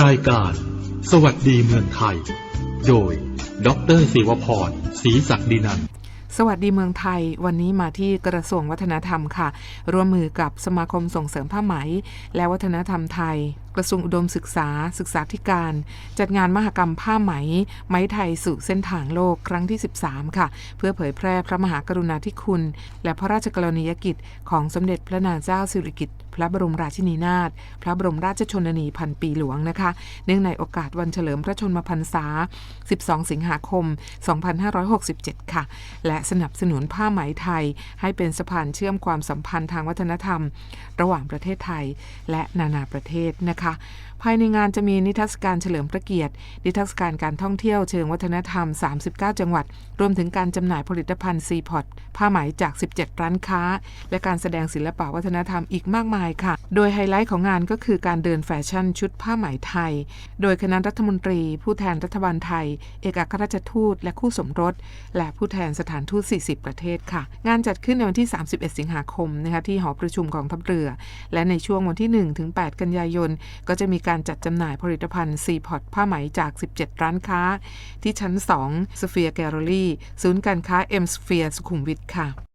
รายการ สวัสดีเมืองไทย โดย ดรศิวพรศรีศักดินัน สวัสดีเมืองไทย วันนี้มาที่กระทรวงวัฒนธรรมค่ะ ร่วมมือกับสมาคมส่งเสริมผ้าไหม และวัฒนธรรมไทย กระทรวงอุดมศึกษาศึกษาธิการ จัดงานมหกรรมผ้าไหม ไหมไทยสู่เส้นทางโลกครั้งที่ 13 ค่ะ เพื่อเผยแพร่พระมหากรุณาธิคุณ และพระราชกรณียกิจ ของสมเด็จพระนางเจ้าสิริกิติ์พระบรมราชินีนาถพระบรมราชชนนีพันปีหลวงนะคะ เนื่องในโอกาสวันเฉลิมพระชนมพรรษา 12 สิงหาคม 2567 ค่ะ และสนับสนุนผ้าไหมไทย ให้เป็นสะพานเชื่อมความสัมพันธ์ทางวัฒนธรรม ระหว่างประเทศไทยและนานาประเทศนะคะนะคะ ภายในงานจะมีนิทรรศการเฉลิมพระเกียรติ นิทรรศการการท่องเที่ยวเชิงวัฒนธรรม 39 จังหวัด รวมถึงการจำหน่ายผลิตภัณฑ์ซีพอตผ้าไหมจาก 17 ร้านค้า และการแสดงศิลปะวัฒนธรรมอีกมากมายค่ะ โดยไฮไลท์ของงานก็คือการเดินแฟชั่นชุดผ้าไหมไทย โดยคณะรัฐมนตรี ผู้แทนรัฐบาลไทย เอกอัครราชทูต และคู่สมรส และผู้แทนสถานทูต 40 ประเทศค่ะ งานจัดขึ้นในวันที่ 31 สิงหาคมนะคะที่หอประชุมของทัพเรือ และในช่วงวันที่ 1 ถึง 8 กันยายนก็จะมีการจัดจำหน่ายผลิตภัณฑ์ซีพอตผ้าไหมจาก 17 ร้านค้า ที่ชั้น2 s p h e r e Gallery ศูนย์การค้า M Sphere สุขุมวิทค่ะ